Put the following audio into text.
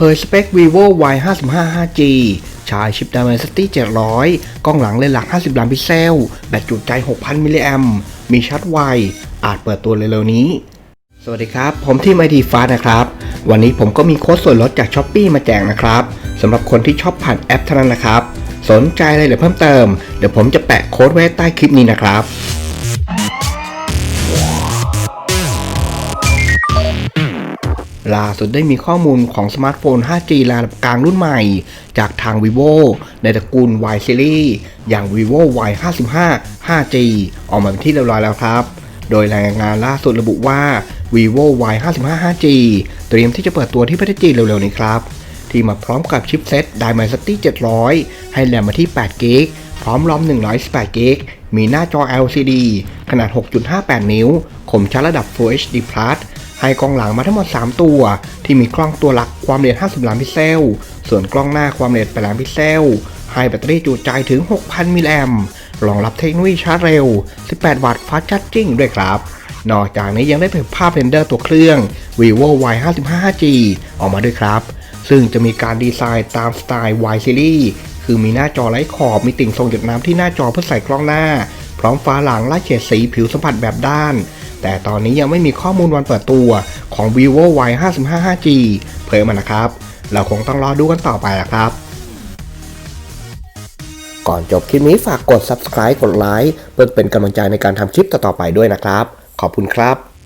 เผยสเปค vivo y 5 5 5g ชายชิป Dimensity 700 กล้องหลังเลนส์หลัก 50 ล้านพิกเซล แบตจุใจ 6,000 มิลลิแอมมีชาร์จไว อาจเปิดตัวเร็วๆนี้ สวัสดีครับ ผมที่ไมดีฟ้านะครับ วันนี้ผมก็มีโค้ดส่วนลดจาก s h อ p e e มาแจกนะครับสำหรับคนที่ชอบผ่านแอปเท่านั้นนะครับ สนใจอะไรหรือเพิ่มเติม เดี๋ยวผมจะแปะโค้ดไว้ใต้คลิปนี้นะครับ ล่าสุดได้มีข้อมูลของสมาร์ทโฟน 5G ระดับกลางรุ่นใหม่ จากทาง vivo ในตระกูล Y Series อย่าง vivo Y 55 5G ออกมาเป็นที่เรียบร้อยแล้วครับ โดยรายงานล่าสุดระบุว่า vivo Y 55 5G เตรียมที่จะเปิดตัวที่ประเทศจีนเร็วๆนี้ครับ ที่มาพร้อมกับชิปเซ็ต Dimensity 700 ให้แรมมาที่8 g b พร้อมรอม118 g b มีหน้าจอ LCD ขนาด 6.58 นิ้ว คมชัดระดับ Full HD Plus ให้กล้องหลังมาทั้งหมด 3 ตัว ที่มีกล้องตัวหลักความเร็ว50 ล้านพิกเซล ส่วนกล้องหน้าความเร็ว8ล้านพิกเซล ให้แบตเตอรี่จุใจถึง 6,000 มิลลิแอมป์รองรับเทคโนโลยีชาร์จเร็ว 18 วัตต์ฟาสต์ชาร์จิ่งด้วยครับ นอกจากนี้ยังได้เผยภาพเรนเดอร์ตัวเครื่อง vivo y 5 5 g ออกมาด้วยครับ ซึ่งจะมีการดีไซน์ตามสไตล์ Y Series คือมีหน้าจอไร้ขอบ มีติ่งทรงหยดน้ำที่หน้าจอเพื่อใส่กล้องหน้า พร้อมฟ้าหลังและเฉดสีผิวสัมผัสแบบด้าน แต่ตอนนี้ยังไม่มีข้อมูลวันเปิดตัวของ vivo y 5 5 5 g เผยมานะครับ เราคงต้องรอดูกันต่อไปละครับ ก่อนจบคลิปนี้ฝากกด subscribe กดไลค์เพื่อเป็นกำลังใจในการทำคลิปต่อๆไปด้วยนะครับ ขอบคุณครับ